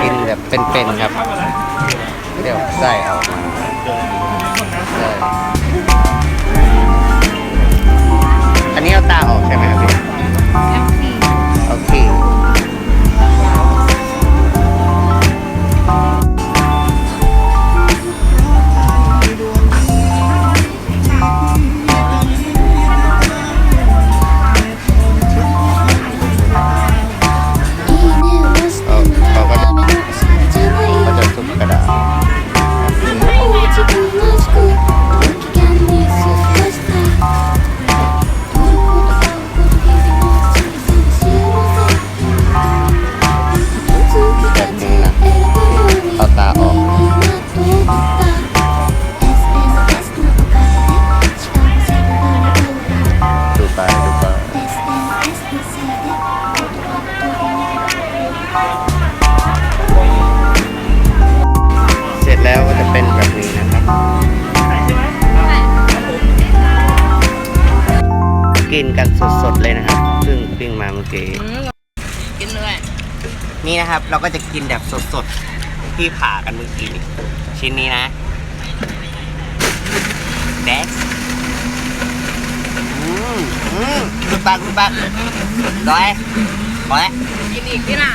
กินแบบเป็นๆครับ เดี๋ยวไส้เอา เสร็จแล้วก็จะเป็นแบบนี้นะครับกินกันสดๆเลยนะครับเพิ่งปิ้งมาเมื่อกี้กินเลยนี่นะครับเราก็จะกินแบบสดๆที่ผ่ากันเมื่อกี้ชิ้นนี้นะเด็กอืมอืมดูปากดูปากร้อยพอแล้วกินอีกที่น่ะ